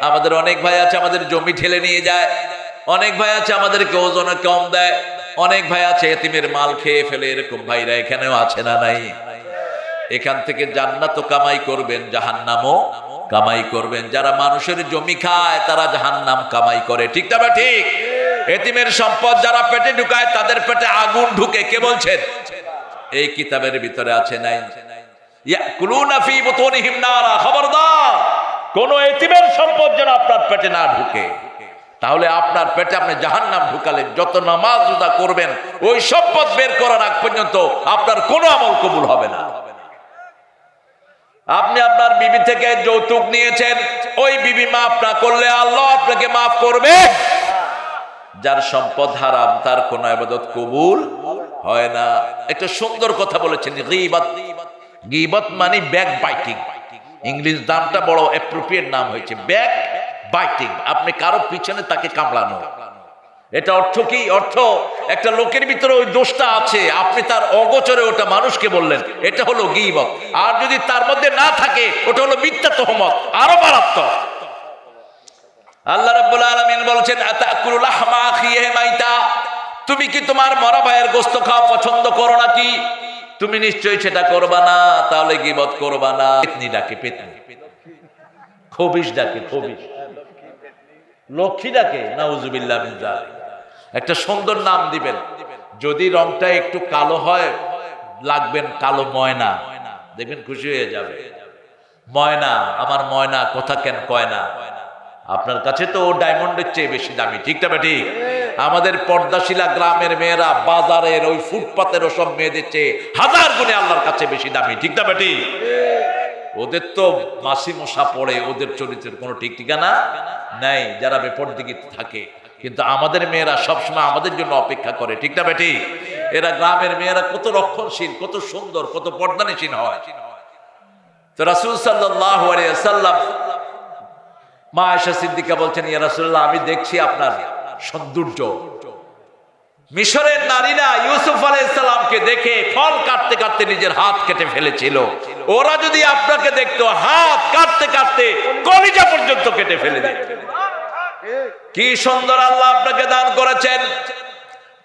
আমাদের অনেক ভাই আছে আমাদের জমি ঠেলে নিয়ে যায়। অনেক ভাই আছে আমাদেরকে ওজনে কম দেয়। অনেক ভাই আছে এতিমের মাল খেয়ে ফেলে, এরকম ভাইরা এখানেও আছে না নাই? এখান থেকে জান্নাত কামাই করবেন, জাহান্নামও কামাই করবেন। যারা মানুষের জমি খায়, তারা জাহান্নাম কামাই করে। ঠিক তবে ঠিক? এতিমের সম্পদ যারা পেটে ঢুকায়, তাদের পেটে আগুন ঢুকে। কে বলছেন? এই কিতাবের ভিতরে আছে নাই? খবরদার! কোন এতিমের সম্পদ যেন আপনার পেটে না ঢুকে। তাহলে আপনার পেটে আপনি জাহান্নাম ঢুকালেন। যত নামাজ রোজা করবেন, ওই সম্পদ বের করার আগ পর্যন্ত আপনার কোনো আমল কবুল হবে না। আপনি আপনার বিবি থেকে যৌতুক নিয়েছেন, ওই বিবি মাফ না করলে আল্লাহ আপনাকে মাফ করবে। যার সম্পদ হারাম, তার কোন আবাদত কবুল হয় না। একটা সুন্দর কথা বলেছেন, গিবত। গিবত মানে ব্যাক বাইটিং। ইংলিশ নামটা বড় অ্যাপ্রোপ্রিয়েট নাম হয়েছে। ব্যাক বাইটিং আপনি কারও পিছনে তাকে কামড়ানো। এটা অর্থ কি? অর্থ একটা লোকের ভিতরে ওই দোষটা আছে। আপনি তার অগোচরে ওটা মানুষকে বললেন। এটা হলো গিবত। আর যদি তার মধ্যে না থাকে, ওটা হলো মিথ্যা তহমত। আরও মারাত্মক। আল্লাহ রাব্বুল আলামিন বলছেন, আতাকুলু লাহমা মাইতা? তুমি কি তোমার মরা ভাইয়ের গোশত খাওয়া পছন্দ করো নাকি? তুমি নিশ্চয়ই সেটা করবা না, তাহলে গিবত করবা না। পেতনি ডাকে, পেতনি। খবিশ ডাকে, খবিশ। লক্ষ্মী ডাকে, নাউজুবিল্লাহ একটা সুন্দর নাম দিবেন। যদি রংটা একটু কালো হয়, লাগবেন কালো ময়না। দেখবেন খুশি হয়ে যাবে। ময়না, আমার ময়না, কথা কেন কয় না? আপনার কাছে তো ও ডায়মন্ডের চেয়ে বেশি দামি, ঠিক তবে ঠিক? আমাদের পর্দাশিলা গ্রামের মেয়েরা বাজারের ওই ফুটপাতের ওসব মেয়েদের চেয়ে হাজার গুণে আল্লাহর কাছে বেশি দামি। ঠিক না ঠিক ওদের তো মাসি মশা পড়ে, ওদের চরিত্রের কোনো ঠিক ঠিকানা নাই, যারা বেপরদিকে থাকে। কিন্তু আমাদের মেয়েরা সবসময় আমাদের জন্য অপেক্ষা করে, ঠিক না বেটি? এরা গ্রামের মেয়েরা কত রক্ষণশীল, কত সুন্দর, কত পর্দানিশীল হয়। তো রাসুল সাল্লাহ সাল্লাম মা আয়সা সিদ্দিকা বলছেন, ইয়া রাসুল্লাহ আমি দেখছি আপনার সৌন্দর্য মিশরের নারীরা ইউসুফ আলাইসাল্লামকে দেখে ফল কাটতে কাটতে নিজের হাত কেটে ফেলেছিল। ওরা যদি আপনাকে দেখতো, হাত কাটতে কাটতে কলিজা পর্যন্ত কেটে ফেলে দিত। কি সুন্দর আল্লাহ আপনাকে দান করেছেন।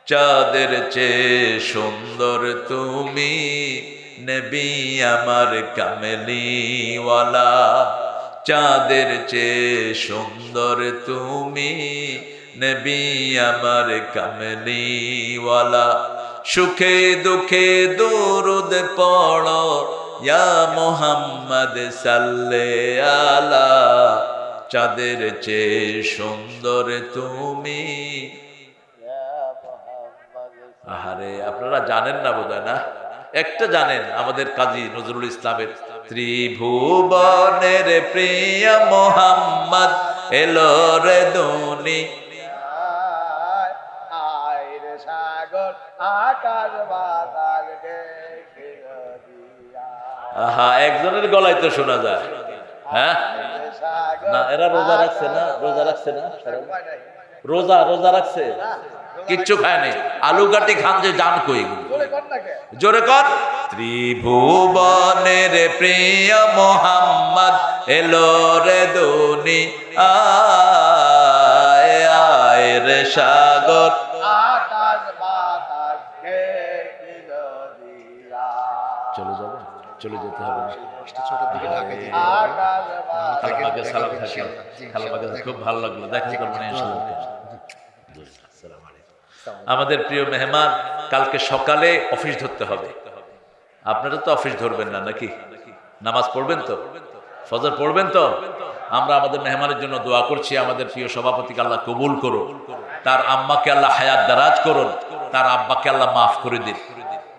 চাঁদের চেয়ে সুন্দর তুমি নেবি আমার কামেলিওয়ালা। চাঁদের চেয়ে সুন্দর তুমি নবী আমার কামলিওয়ালা, সুখে দুঃখে দুরুদ পড়ো, ইয়া মোহাম্মদ সাল্লে আলা। চাঁদের চেয়ে সুন্দর তুমি। আহারে, আপনারা জানেন না বোধ না? একটা জানেন আমাদের কাজী নজরুল ইসলামের ত্রিভুবনের প্রিয় মোহাম্মদ, এলো রে দুনি। একজনের গলায় তো শোনা যায়। হ্যাঁ? না, এরা রোজা রাখছে না, রোজা রাখছে না রোজা রোজা রাখছে? কিচ্ছু খায়নি আলু কাটি খান যে জান কই? জোরে কর। ত্রিভুবনের প্রিয় মোহাম্মদ এলো রে দুনি আয় আয় রে সাগর। চলে যেতে হবে। সালাম থাকে খুব ভালো লাগল। দেখা করব না। আমাদের প্রিয় মেহমান কালকে সকালে অফিস ধরতে হবে। আপনারা তো অফিস ধরবেন না নাকি? নামাজ পড়বেন তো? ফজর পড়বেন তো? আমরা আমাদের মেহমানের জন্য দোয়া করছি। আমাদের প্রিয় সভাপতিকে আল্লাহ কবুল করো তার আম্মাকে আল্লাহ হায়াত দারাজ করুন। তার আব্বাকে আল্লাহ মাফ করে দিন।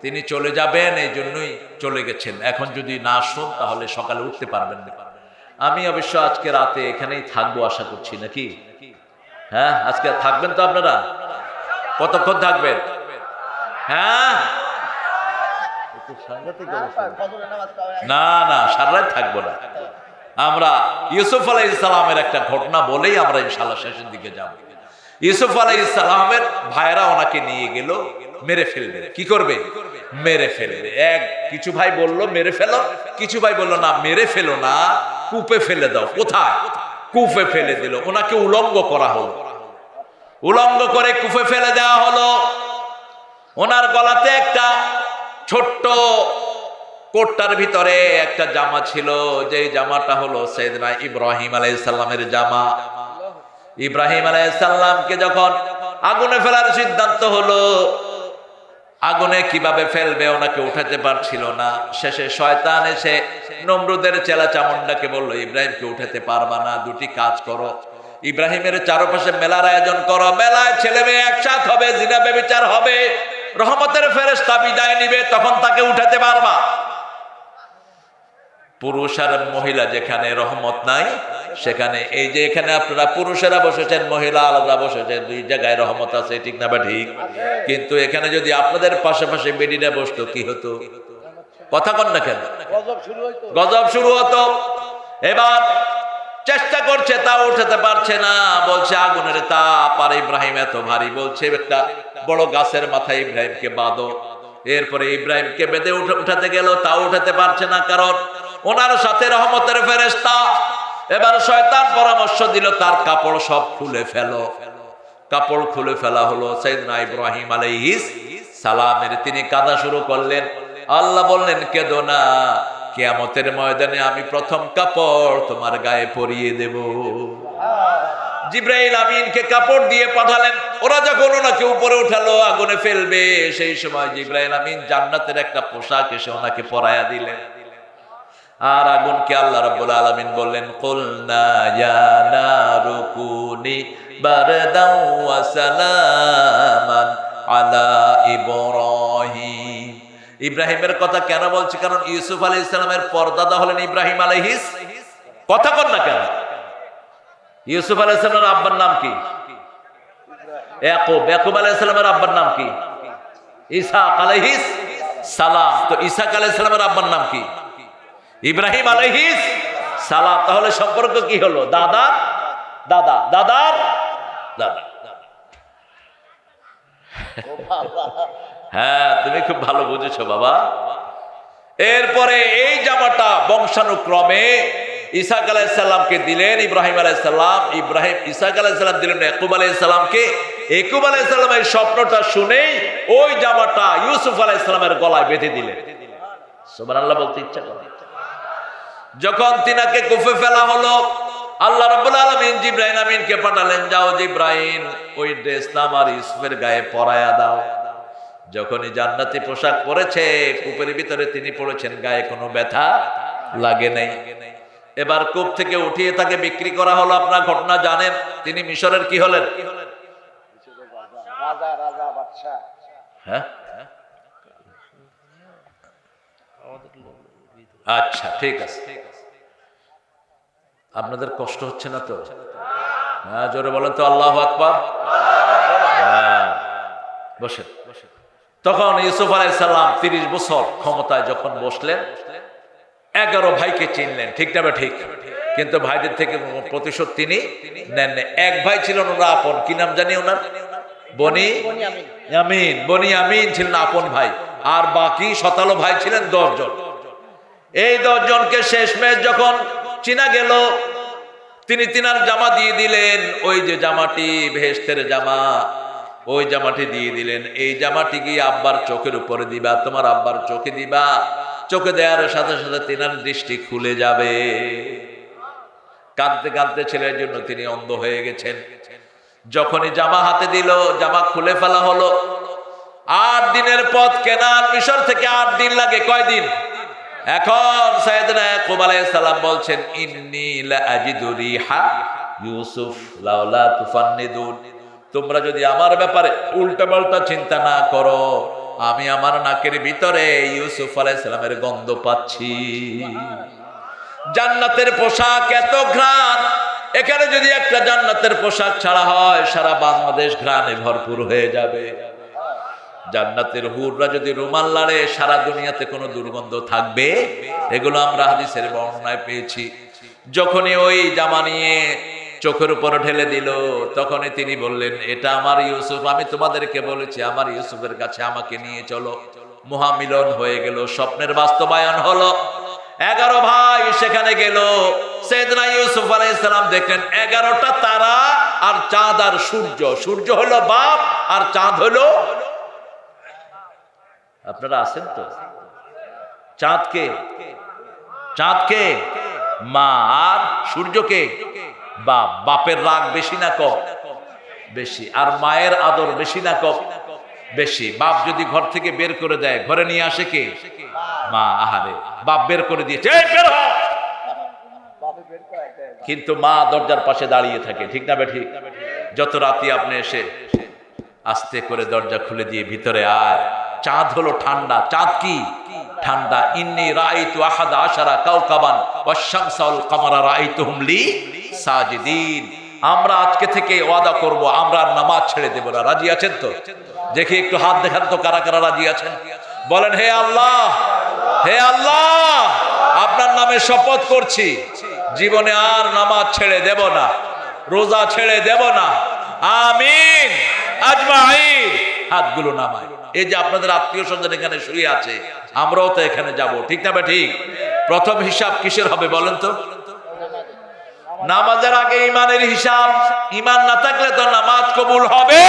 তিনি চলে যাবেন, এই জন্যই চলে গেছেন। এখন যদি না আসুন, তাহলে সকালে উঠতে পারবেন না। আমি অবশ্য আজকে রাতে এখানেই থাকব, আশা করছি, নাকি? হ্যাঁ আজকে থাকবেন তো আপনারা? কতক্ষণ থাকবেন? হ্যাঁ? না না সারা থাকব না। আমরা ইউসুফ আলাই ইসলামের একটা ঘটনা বলেই আমরা ইনশাল্লাহ শেষের দিকে যাব। ইউসুফ আলাই ইসলামের ভাইরা ওনাকে নিয়ে গেল। মেরে ফেলবে। কি করবে? মেরে ফেলবে। এক, কিছু ভাই বলল, মেরে ফেলো। কিছু ভাই বলল, না, মেরে ফেলো না, কূপে ফেলে দাও। কোথায়? কুফে ফেলে দিল। ওনাকে উলঙ্গ করা হলো। উলঙ্গ করে কুফে ফেলে দেওয়া হলো। ওনার গলাতে একটা ছোট্ট কোটটার ভিতরে একটা জামা ছিল। যে জামাটা হলো সৈয়দনা ইব্রাহিম আলাইসাল্লামের জামা। ইব্রাহিম আলাইসাল্লামকে যখন আগুনে ফেলার সিদ্ধান্ত হলো আগুনে কীভাবে ফেলবে ওনাকে উঠাতে পারছিল না। শেষে শয়তান এসে নমরুদের চেলা চামুন্ডাকে বলল, ইব্রাহিমকে উঠাতে পারবা না, দুটি কাজ করো। ইব্রাহিমের চারপাশে মেলার আয়োজন করো। মেলায় ছেলে মেয়ে একসাথ হবে, জিনা বেবিচার হবে। রহমতের ফেরেস্তা বিদায় নিবে, তখন তাকে উঠাতে পারবা। পুরুষ আর মহিলা যেখানে রহমত নাই সেখানে এই যে এখানে আপনারা পুরুষেরা বসেছেন মহিলা আলাদা বসেছেন দুই জায়গায় রহমত আছে ঠিক না বা ঠিক। কিন্তু এখানে যদি আপনাদের পাশাপাশি বেডিরা বসতো কি হতো? কথা কন না কেন? গজব শুরু হতো। এবার চেষ্টা করছে তা উঠাতে পারছে না। বলছে আগুনের তাপ আর ইব্রাহিম এত ভারী। বলছে একটা বড় গাছের মাথায় ইব্রাহিমকে বাঁধো। এরপরে ইব্রাহিমকে বেঁধে উঠাতে গেল তা উঠাতে পারছে না। কারণ ওনার সাথে রহমতের ফেরেস্তা এবার শয়তান পরামর্শ দিল, তার কাপড় সব খুলে ফেলো। কাপড় খুলে ফেলা হলো সাইদনা ইব্রাহিম আলাইহিস সালামের। তিনি কাঁদা শুরু করলেন। আল্লাহ বললেন, কেদো না, কেয়ামতের ময়দানে আমি প্রথম কাপড় তোমার গায়ে পরিয়ে দেব। জিব্রাইল আমিনকে কাপড় দিয়ে পাঠালেন। ওরা যখন ওনাকে উপরে উঠালো, আগুনে ফেলবে। সেই সময় জিব্রাইল আমিন জান্নাতের একটা পোশাক এসে ওনাকে পরায়া দিলেন। আর আগুনকে আল্লাহ রাব্বুল আলামিন বললেন, কুলনা ইয়া নারু কুনি বারদাও ওয়া সালামান আলা ইব্রাহিম। ইব্রাহিমের কথা কেন বলছি? কারণ ইউসুফ আলাইহিস সালামের পরদাদা হলেন ইব্রাহিম আলাইহিস কথা কর না কেন? ইউসুফ আলাইহিস সালামের আব্বার নাম কি? ইয়াকুব। ইয়াকুব আলাইহিস সালামের আব্বার নাম কি? ইসাক আলাইহিস সালাম। তো ইসাক আলাইহিস সালামের আব্বার নাম কি? ইব্রাহিম আলাইহিস সালাম, তাহলে সম্পর্ক কি হলো? দাদার দাদা দাদার দাদা। হ্যাঁ তুমি খুব ভালো বুঝেছ বাবা। এরপরে এই জামাটা বংশানুক্রমে ইসাক আলাইসাল্লামকে দিলেন, ইব্রাহিম আলাইসাল্লাম ইব্রাহিম, ইসাক আলাইসাল্লাম দিলেন একুব আলাইসাল্লামকে একুব আলাইসাল্লামের স্বপ্নটা শুনেই ওই জামাটা ইউসুফ আলাইসাল্লামের গলায় বেঁধে দিলেন। আল্লাহ বলতে ইচ্ছা করে। যখন তিনাকে কুফে ফেলা হলো আল্লাহ রাব্বুল আলামিন জিব্রাইল আমিনকে পাঠালেন যাও জিব্রাইল ওই ড্রেসটা আমার ইউসুফের গায়ে পরায়া দাও। যখনই জান্নাতি পোশাক পরেছে কূপের ভিতরে তিনি পড়েছেন গায়ে কোনো ব্যথা লাগে নাই। এবার কূপ থেকে উঠিয়ে তাকে বিক্রি করা হলো আপনার ঘটনা জানেন তিনি মিশরের কি হলেন? রাজা রাজা হ্যাঁ? আচ্ছা ঠিক আছে। আপনাদের কষ্ট হচ্ছে না তো? হ্যাঁ জোরে বলেন তো আল্লাহ আকবার। হ্যাঁ বসে। তখন ইউসুফ আলাইসাল্লাম তিরিশ বছর ক্ষমতায় যখন বসলেন এগারো ভাইকে চিনলেন ঠিক না ঠিক? কিন্তু ভাইদের থেকে প্রতিশোধ তিনি নেন। এক ভাই ছিলেন ওনার আপন কি নাম জানি ওনার? বনি আমিন। বনি আমিন ছিলেন আপন ভাই। আর বাকি শতালো ভাই ছিলেন দশজন। এই দশজনকে শেষমেশ যখন চিনা গেল, তিনি তিনার জামা দিয়ে দিলেন। ওই যে জামাটি, ভেস্তের জামা, ওই জামাটি দিয়ে দিলেন। এই জামাটি গিয়ে আব্বার চোখের উপরে দিবা? তোমার আব্বার চোখে দিবা? চোখে দেওয়ার সাথে সাথে তিনার দৃষ্টি খুলে যাবে। কাঁদতে কাঁদতে ছেলের জন্য তিনি অন্ধ হয়ে গেছেন। যখনই জামা হাতে দিল, জামা খুলে ফেলা হলো। আট দিনের পথ কেনান মিশর থেকে আট দিন লাগে। কয়দিন? এখন সাইয়েদনা ইয়াকুব আলাইহিস বলছেন, ইন্নী লা আজিদু রিহা ইউসুফ লাউলা তুফান্নিদুন। তোমরা যদি আমার ব্যাপারে উল্টাপাল্টা চিন্তা না করো, আমি আমার নাকের ভিতরে ইউসুফ আলাইহিস গন্ধ পাচ্ছি। জান্নাতের পোশাক এত ঘ্রাণ, এখানে যদি একটা জান্নাতের পোশাক ছাড়া হয়, সারা বাংলাদেশ ঘ্রাণে ভরপুর হয়ে যাবে। জান্নাতের হুররা যদি রুমাল লাড়ে, সারা দুনিয়াতে কোনো দুর্গন্ধ থাকবে? এগুলো আমরা হাদিসের বর্ণনায় পেয়েছি। যখনই ওই জামা নিয়ে চোখের উপর ঢেলে দিল, তখনই তিনি বললেন, এটা আমার ইউসুফ, আমি তোমাদেরকে বলেছি, আমার ইউসুফের কাছে আমাকে নিয়ে চলো। মহামিলন হয়ে গেল, স্বপ্নের বাস্তবায়ন হলো। এগারো ভাই সেখানে গেল। সেদনা ইউসুফ আলাইসালাম দেখলেন, এগারোটা তারা আর চাঁদ আর সূর্য। সূর্য হলো বাপ আর চাঁদ হলো আপনারা আছেন তো? চাঁদকে চাঁদকে, মা আর সূর্যকে বাপ বাপের রাগ বেশি না কম বেশি। আর মায়ের আদর বেশি না কম বেশি। বাপ যদি ঘর থেকে বের করে দেয়, ঘরে নিয়ে আসে কে? মা, আহারে। বাপ বের করে দিয়েছে কিন্তু মা দরজার পাশে দাঁড়িয়ে থাকে, ঠিক না বেঠি? যত রাতি আপনি এসে আস্তে করে দরজা খুলে দিয়ে ভিতরে আয়। চাঁদ হলো ঠান্ডা। চাঁদ কি? ঠান্ডা। ইন্নি রাইতু আহাদা আশারা কাউকাবান ওয়াশামসাল কামারা রাইতুহুম লি সাজিদিন। আমরা আজকে থেকে ওয়াদা করব, আমরা নামাজ ছেড়ে দেব না। রাজি আছেন তো? দেখি একটু হাত দেখান তো কারা কারা রাজি আছেন। বলেন, হে আল্লাহ হে আল্লাহ, আপনার নামে শপথ করছি, জীবনে আর নামাজ ছেড়ে দেব না, রোজা ছেড়ে দেব না। আমিন। আজমাইন। হাতগুলো নামায়। এই যে আপনাদের আত্মীয় স্বজন এখানে শুয়ে আছে, আমরাও তো এখানে যাব। ঠিক না ঠিক প্রথম হিসাব কিসের হবে বলেন তো? নামাজের আগে ইমানের হিসাব। ইমান না থাকলে তো নামাজ কবুল হবে।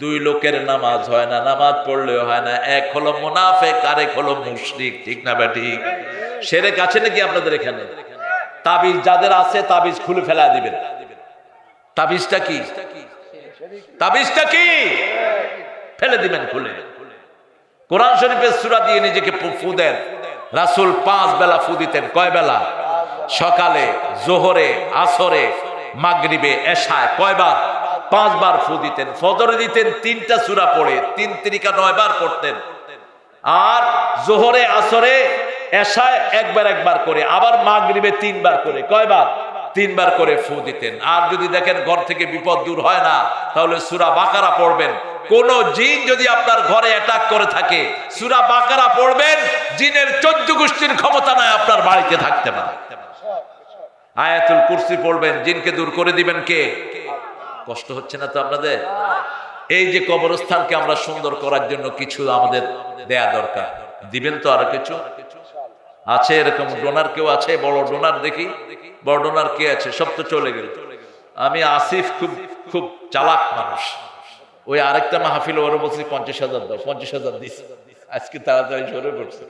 দুই লোকের নামাজ হয় না, নামাজ পড়লেও হয় না। এক হলো মুনাফেক, আরেক হলো মুশরিক। ঠিক না ঠিক সেরে কাছে নাকি আপনাদের এখানে? তাবিজ যাদের আছে তাবিজ খুলে ফেলা দিবেন। তাবিজটা কি? তাবিজটা কি? ফেলে দিবেন খুলে। কোরআন শরীফের সূরা দিয়ে নিজেকে ফু- দেন। রাসূল পাঁচ বেলা ফু দিতেন। কয় বেলা? সকালে, জোহরে, আসরে, মাগরিবে, এশায়। কয়বার? পাঁচবার ফু দিতেন। ফজরে দিতেন, তিনটা সূরা পড়ে। তিন তিরিকা নয় বার পড়তেন। আর জোহরে, আসরে, এশায় একবার একবার করে। আবার মাগরিবে তিনবার করে। কয়বার? তিনবার করে ফু দিতেন। আর যদি দেখেন ঘর থেকে বিপদ দূর হয় না, তাহলে সুরা বাকারা পড়বেন। কোন জিন যদি আপনার ঘরে অ্যাটাক করে থাকে, সুরা বাকারা পড়বেন, জিনের চোদ্দ গোষ্ঠীর ক্ষমতা নাই আপনার বাড়িতে থাকতে পারে। আয়াতুল কুরসি পড়বেন, জিনকে দূর করে দিবেন কে? কষ্ট হচ্ছে না তো আপনাদের? এই যে কবরস্থানকে আমরা সুন্দর করার জন্য কিছু আমাদের দেয়া দরকার। দিবেন তো আর কিছু? আছে এরকম ডোনার কেউ আছে? বড় ডোনার দেখি। বড় ডোনার কে আছে? সব তো চলে গেল। আমি আসিফ খুব খুব চালাক মানুষ। ওই আরেকটা মাহফিল ওর বলছি পঞ্চাশ হাজার দাও, পঞ্চাশ হাজার দিস। আজকে তাড়াতাড়ি সরে পড়ছে।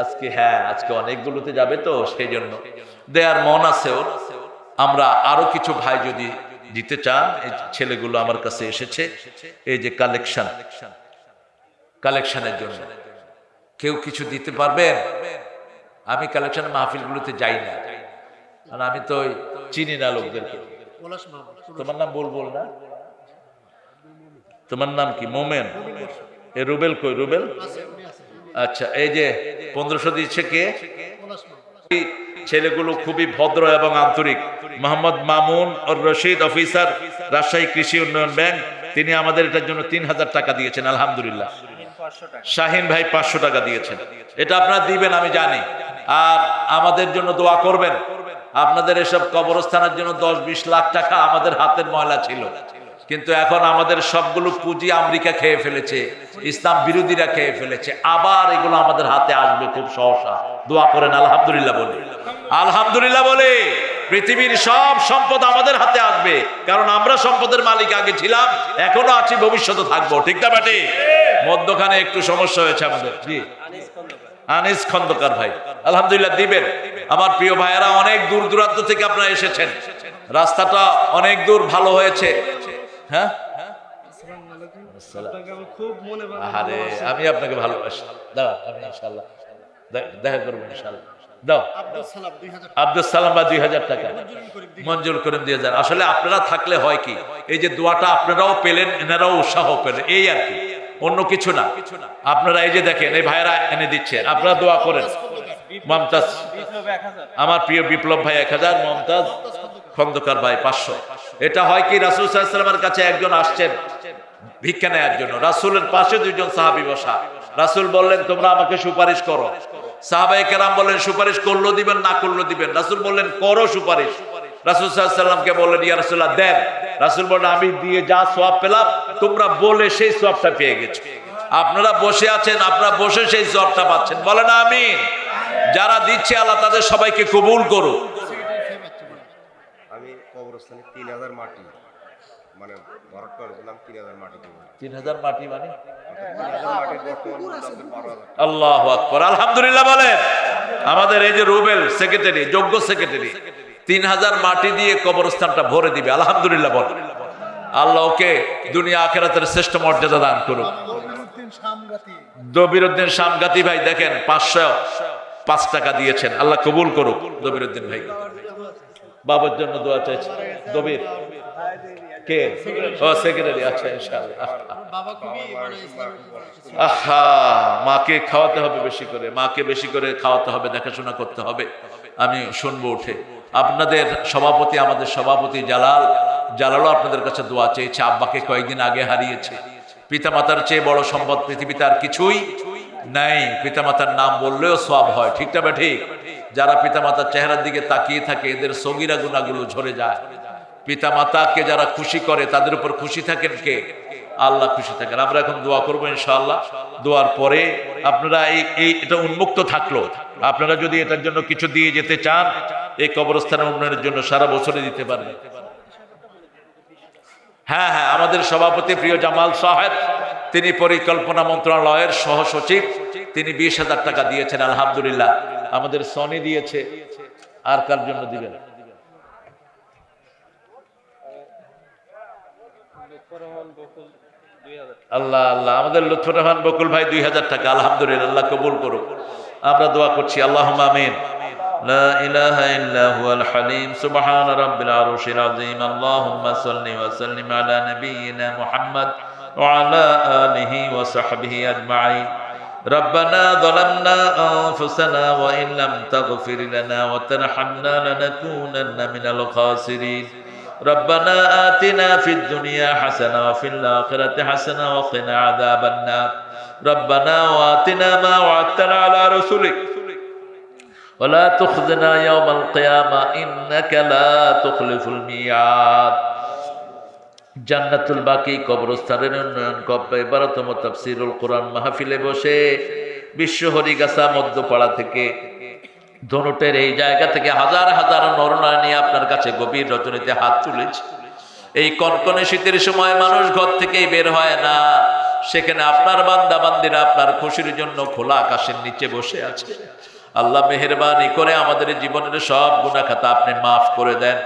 আজকে হ্যাঁ আজকে অনেকগুলোতে যাবে তো, সেই জন্য। দেয়ার মন আছে ওর। আমরা আরও কিছু ভাই যদি দিতে চান, এই ছেলেগুলো আমার কাছে এসেছে। এই যে কালেকশন, কালেকশনের জন্য। কেউ কিছু দিতে পারবেন? আমি কালেকশন মাহফিলগুলোতে যাই না। আর আমি তো চিনি না লোকদেরকে। তোমার নাম বল বল না? তোমার নাম কি? মোমেন? এ রুবেল কই? রুবেল? আচ্ছা এই যে পনেরোশো দিচ্ছে কে? ছেলেগুলো খুবই ভদ্র এবং আন্তরিক। মোহাম্মদ মামুন ও রশিদ অফিসার রাজশাহী কৃষি উন্নয়ন ব্যাংক। তিনি আমাদের এটার জন্য তিন হাজার টাকা দিয়েছেন আলহামদুলিল্লাহ। শাহিন ভাই পাঁচশো টাকা দিয়েছেন। এটা আপনারা দিবেন আমি জানি। আর আমাদের জন্য দোয়া করবেন। আপনাদের এসব কবরস্থানের জন্য দশ বিশ লাখ টাকা আমাদের হাতের ময়লা ছিল। কিন্তু এখন আমাদের সবগুলো পুঁজি আমেরিকা খেয়ে ফেলেছে, ইসলাম বিরোধীরা খেয়ে ফেলেছে। আবার এগুলো আমাদের হাতে আসবে খুব সহসা। দোয়া করেন, আলহামদুলিল্লাহ বলে। আলহামদুলিল্লাহ বলে। পৃথিবীর সব সম্পদ আমাদের হাতে আসবে। কারণ আমরা সম্পদের মালিক, আগে ছিলাম, এখনও আছি, ভবিষ্যতে থাকব। ঠিক না বাটি মধ্যখানে একটু সমস্যা হয়েছে আমাদের। জি। আনিস খন্দকার ভাই। আলহামদুলিল্লাহ দিবেন। আমার প্রিয় ভাইয়েরা, অনেক দূর দূরান্ত থেকে আপনারা এসেছেন। রাস্তাটা অনেক দূর ভালো হয়েছে। হ্যাঁ? আমি আপনাকে ভালোবাসি। দেখা করব আপনারাও পেলেন, এনারাও উৎসাহ পেলেন, এই আর কি। অন্য কিছু না। আপনারা এই যে দেখেন, এই ভাইরা এনে দিচ্ছেন। আপনারা দোয়া করেন। মমতাজ। আমার প্রিয় বিপ্লব ভাই এক হাজার, মমতাজ খন্দকার ভাই পাঁচশো। এটা হয় কি, রাসুল সাল্লামের কাছে একজন আসছেন, ভিক্ষা নেয়ার জন্য। রাসুলের পাশে দুইজন সাহাবি বসা। রাসুল বললেন, তোমরা আমাকে সুপারিশ করো। সাহাবাই কেরাম বললেন, সুপারিশ করল দিবেন, না করল দিবেন? রাসুল বললেন, করো সুপারিশ। রাসুল বললেন, ইয়া রাসুল্লাহ দেন। রাসুল বললেন, আমি দিয়ে যা সোয়াব পেলাম, তোমরা বলে সেই সোয়াবটা পেয়ে গেছো। আপনারা বসে আছেন, আপনারা বসে সেই জ্বরটা পাচ্ছেন। বলেন আমি যারা দিচ্ছে আল্লাহ তাদের সবাইকে কবুল করুক। আমি কবরস্থানে তিন হাজার মাটি মানে ভরাট করে তিন হাজার মাটি তিন হাজার মাটি মানে। আল্লাহ আকবর। আলহামদুলিল্লাহ বলেন আমাদের এই যে রুবেল সেক্রেটারি যোগ্য সেক্রেটারি তিন হাজার মাটি দিয়ে কবরস্থানটা ভরে দিবে। আলহামদুলিল্লাহ বলেন। আল্লাহ ওকে দুনিয়া আখেরাতের শ্রেষ্ঠ মর্যাদা দান করুক। দবিরুদ্দিন শামগাতি ভাই দেখেন পাঁচশো পাঁচ টাকা দিয়েছেন। আল্লাহ কবুল করুক। দবিরুদ্দিন ভাই। বাবার জন্য দোয়া চাইছে দবির। আচ্ছা মাকে খাওয়াতে হবে বেশি করে। মাকে বেশি করে খাওয়াতে হবে, দেখাশোনা করতে হবে। আমি শুনব উঠে। আপনাদের সভাপতি, আমাদের সভাপতি জালাল। জালালও আপনাদের কাছে দোয়া চেয়েছে। আব্বাকে কয়েকদিন আগে হারিয়েছে। পিতামাতার চেয়ে বড় সম্পদ পৃথিবীতে আর কিছুই নাই, পিতামাতার নাম বললেও সব হয় ঠিকটা বা ঠিক? যারা পিতামাতার চেহারার দিকে তাকিয়ে থাকে, এদের সগিরা গুণাগুলো ঝরে যায়। পিতামাতাকে যারা খুশি করে, তাদের উপর খুশি থাকেন কে? আল্লাহ খুশি থাকেন। আমরা এখন দোয়া করব ইনশাআল্লাহ। দোয়ার পরে আপনারা এই এটা উন্মুক্ত থাকল। আপনারা যদি এটার জন্য কিছু দিয়ে যেতে চান, এই কবরস্থানের উন্নয়নের জন্য সারা বছরে দিতে পারেন। হ্যাঁ হ্যাঁ আমাদের সভাপতি প্রিয় জামাল সাহেব তিনি পরিকল্পনা মন্ত্রণালয়ের সহ সচিব তিনি বিশ হাজার টাকা দিয়েছেন আলহামদুলিল্লাহ আমাদের সনি দিয়েছে আর কার জন্য দিবেন আল্লাহ আল্লাহ আমাদের লুৎফর রহমান বকুল ভাই দুই হাজার টাকা আলহামদুলিল্লাহ আল্লাহ কবুল করুক আমরা দোয়া করছি আল্লাহ আমিন لا إله إلا هو الحليم سبحان رب العرش العظيم اللهم صل وسلم على نبينا محمد وعلى آله وصحبه أجمعين. ربنا ظلمنا أنفسنا وإن لم تغفر لنا وترحمنا لنكونن من الخاسرين. ربنا آتنا في الدنيا حسنة وفي الآخرة حسنة وقنا عذاب النار. ربنا وآتنا ما وعدتنا على رسلك. ولا تخزنا يوم القيامة إنك لا تخلف الميعاد. জান্নাতুল বাকি কবরস্থানের উন্নয়ন কব্বা। এবারতম তাফসিরুল কোরআন মাহফিলে বসে বিশ্ব হরিগাছা মধ্যপাড়া থেকে ধনুটের এই জায়গা থেকে হাজার হাজার নরনারী নিয়ে আপনার কাছে গভীর রচনীতে হাত তুলেছে। এই কনকনে শীতের সময় মানুষ ঘর থেকেই বের হয় না। সেখানে আপনার বান্দা বান্দিরা আপনার খুশির জন্য খোলা আকাশের নিচে বসে আছে। আল্লাহ মেহরবানি করে আমাদের জীবনের সব গুণা খাতা আপনি মাফ করে দেন।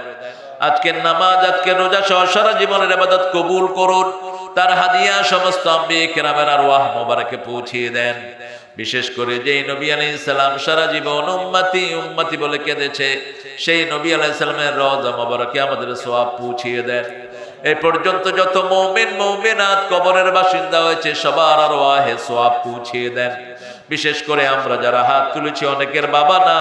আজকের নামাজ, আজকে রোজা সহ সারা জীবনের আবাদত কবুল করুন। তার হাদিয়া সমস্ত আম্বি কেরামের আর ওয়াহ মোবারকে পৌঁছিয়ে দেন। বিশেষ করে যেই নবী আলাই সালাম সারা জীবন উম্মতি উম্মতি বলে কেঁদেছে, সেই নবী আলাই সালামের রজা মোবারকে আমাদের সোয়াব পৌঁছিয়ে দেন। এই পর্যন্ত যত মৌমিন, মৌমিনাত কবরের বাসিন্দা হয়েছে, সবার আর ওয়াহে সোয়াব পৌঁছিয়ে দেন। বিশেষ করে আমরা যারা হাত তুলেছি, অনেকের বাবা না